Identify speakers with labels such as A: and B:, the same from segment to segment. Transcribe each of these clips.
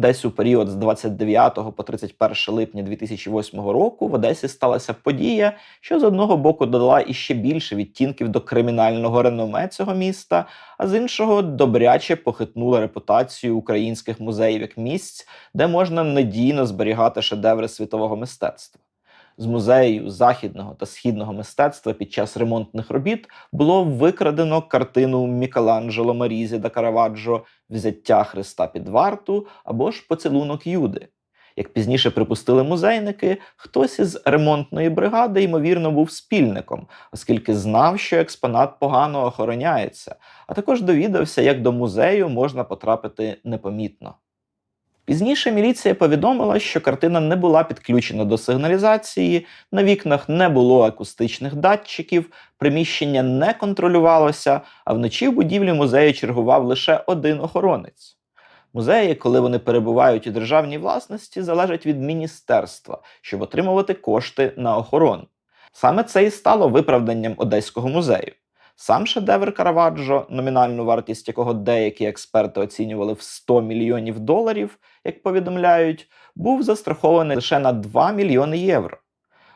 A: Десь у період з 29 по 31 липня 2008 року в Одесі сталася подія, що з одного боку додала іще більше відтінків до кримінального реноме цього міста, а з іншого добряче похитнула репутацію українських музеїв як місць, де можна надійно зберігати шедеври світового мистецтва. З музею західного та східного мистецтва під час ремонтних робіт було викрадено картину Мікеланджело Марізі да Караваджо Взяття Христа під варту або ж поцілунок Юди. Як пізніше припустили музейники, хтось із ремонтної бригади, ймовірно, був спільником, оскільки знав, що експонат погано охороняється, а також довідався, як до музею можна потрапити непомітно. Пізніше міліція повідомила, що картина не була підключена до сигналізації, на вікнах не було акустичних датчиків, приміщення не контролювалося, а вночі в будівлі музею чергував лише один охоронець. Музеї, коли вони перебувають у державній власності, залежать від міністерства, щоб отримувати кошти на охорону. Саме це і стало виправданням Одеського музею. Сам шедевр Караваджо, номінальну вартість якого деякі експерти оцінювали в 100 мільйонів доларів, як повідомляють, був застрахований лише на 2 мільйони євро.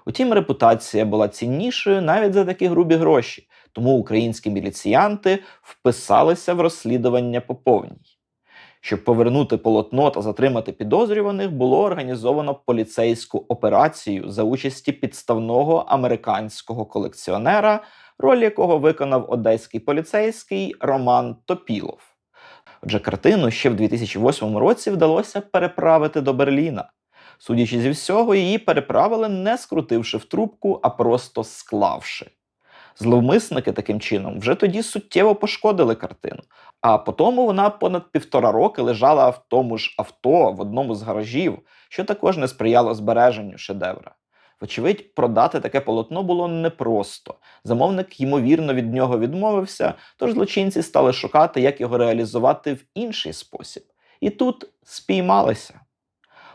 A: Утім, репутація була ціннішою навіть за такі грубі гроші, тому українські міліціянти вписалися в розслідування по повній. Щоб повернути полотно та затримати підозрюваних, було організовано поліцейську операцію за участі підставного американського колекціонера, роль якого виконав одеський поліцейський Роман Топілов. Отже, картину ще в 2008 році вдалося переправити до Берліна. Судячи зі всього, її переправили не скрутивши в трубку, а просто склавши. Зловмисники таким чином вже тоді суттєво пошкодили картину, а потім вона понад півтора роки лежала в тому ж авто в одному з гаражів, що також не сприяло збереженню шедевра. Вочевидь, продати таке полотно було непросто. Замовник, ймовірно, від нього відмовився, тож злочинці стали шукати, як його реалізувати в інший спосіб. І тут спіймалися.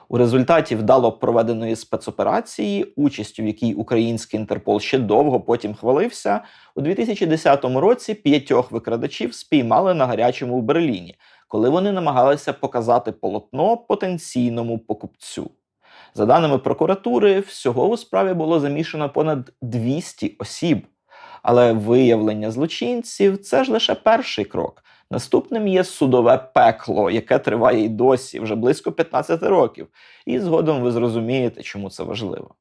A: У результаті вдало проведеної спецоперації, участю в якій український Інтерпол ще довго потім хвалився, у 2010 році п'ятьох викрадачів спіймали на гарячому в Берліні, коли вони намагалися показати полотно потенційному покупцю. За даними прокуратури, всього у справі було замішано понад 200 осіб. Але виявлення злочинців це ж лише перший крок. Наступним є судове пекло, яке триває й досі вже близько 15 років. І згодом ви зрозумієте, чому це важливо.